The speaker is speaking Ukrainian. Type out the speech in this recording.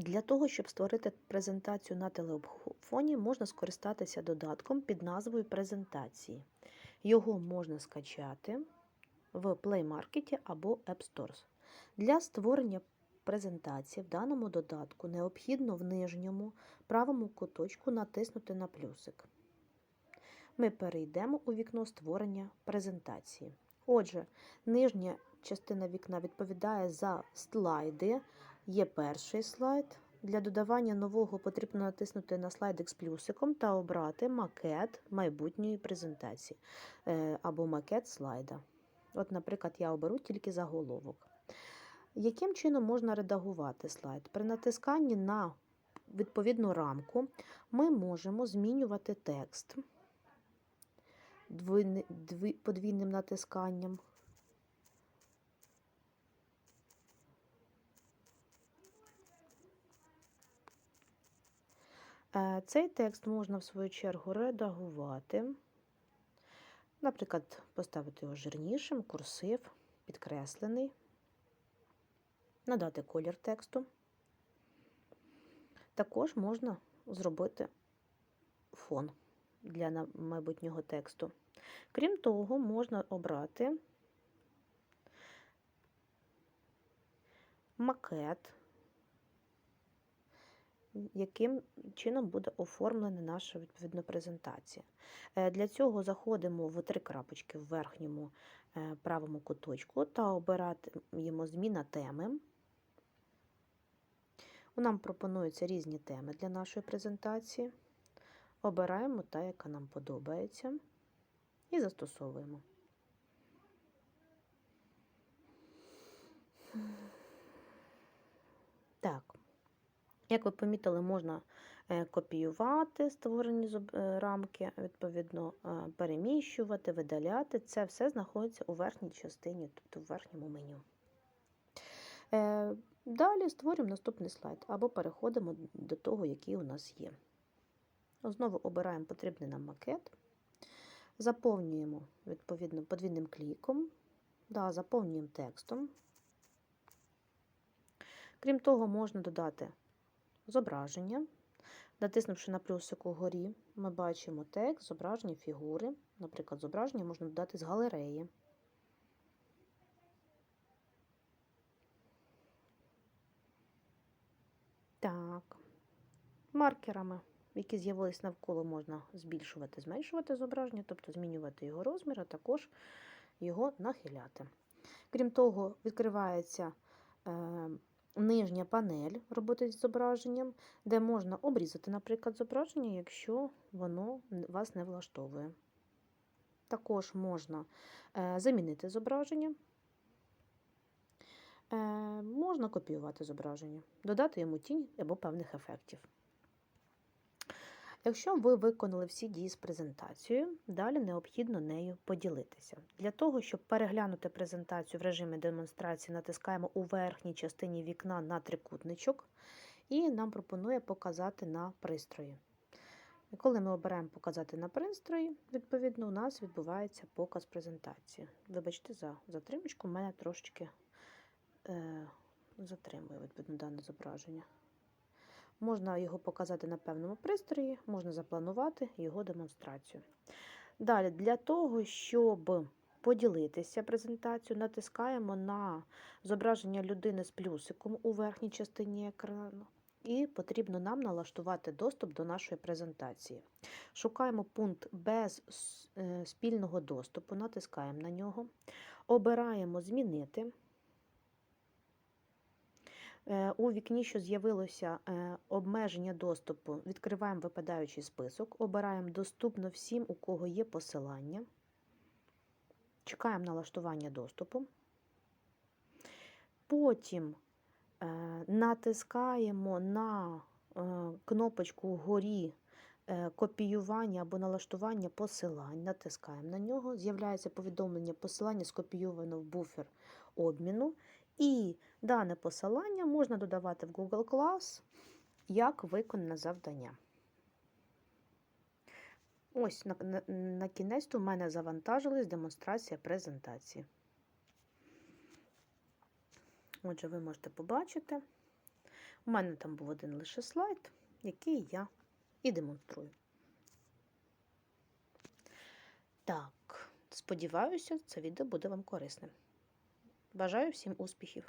Для того, щоб створити презентацію на телефоні, можна скористатися додатком під назвою презентації. Його можна скачати в Play Market або App Stores. Для створення презентації в даному додатку необхідно в нижньому правому куточку натиснути на плюсик. Ми перейдемо у вікно створення презентації. Отже, нижня частина вікна відповідає за слайди. Є перший слайд. Для додавання нового потрібно натиснути на слайдик з плюсиком та обрати макет майбутньої презентації е, або макет слайда. От, наприклад, я оберу тільки заголовок. Яким чином можна редагувати слайд? При натисканні на відповідну рамку ми можемо змінювати текст подвійним натисканням. Цей текст можна в свою чергу редагувати. Наприклад, поставити його жирнішим, курсив, підкреслений, надати колір тексту. Також можна зробити фон для майбутнього тексту. Крім того, можна обрати макет, яким чином буде оформлена наша відповідна презентація. Е, Для цього заходимо в три крапочки в верхньому е, правому куточку та обираємо зміна теми. Нам пропонуються різні теми для нашої презентації. Обираємо та, яка нам подобається, і застосовуємо. Так, як ви помітили, можна е, копіювати створені е, рамки, відповідно, е, переміщувати, видаляти. Це все знаходиться у верхній частині, тобто в верхньому меню. Далі створюємо наступний слайд або переходимо до того, який у нас є. Знову обираємо потрібний нам макет, заповнюємо відповідно подвійним кліком, да, заповнюємо текстом. Крім того, можна додати зображення. Натиснувши на плюсик угорі, ми бачимо текст, зображення, фігури. Наприклад, зображення можна додати з галереї. Так, маркерами, які з'явились навколо, можна збільшувати, зменшувати зображення, тобто змінювати його розмір, а також його нахиляти. Крім того, відкривається е, нижня панель роботи з зображенням, де можна обрізати, наприклад, зображення, якщо воно вас не влаштовує. Також можна е, замінити зображення. Е, можна копіювати зображення, додати йому тінь або певних ефектів. Якщо ви виконали всі дії з презентацією, далі необхідно нею поділитися. Для того, щоб переглянути презентацію в режимі демонстрації, натискаємо у верхній частині вікна на трикутничок і нам пропонує показати на пристрої. І коли ми обираємо показати на пристрої, відповідно, у нас відбувається показ презентації. Вибачте за затримочку, мене трошечки е, затримує відповідно дане зображення. Можна його показати на певному пристрої, можна запланувати його демонстрацію. Далі, для того, щоб поділитися презентацією, натискаємо на зображення людини з плюсиком у верхній частині екрану. І потрібно нам налаштувати доступ до нашої презентації. Шукаємо пункт без е, спільного доступу, натискаємо на нього, обираємо Змінити. Е, У вікні, що з'явилося е, обмеження доступу, відкриваємо випадаючий список, обираємо доступно всім, у кого є посилання. Чекаємо налаштування доступу. Потім е, натискаємо на кнопочку вгорі копіювання або налаштування посилань. Натискаємо на нього. З'являється повідомлення посилання скопійовано в буфер обміну. І дане посилання можна додавати в Google Class як виконане завдання. Ось на, на, на кінець у мене завантажилась демонстрація презентації. Отже, ви можете побачити. У мене там був один лише слайд, який я і демонструю. Так, сподіваюся, це відео буде вам корисним. Бажаю всім успіхів!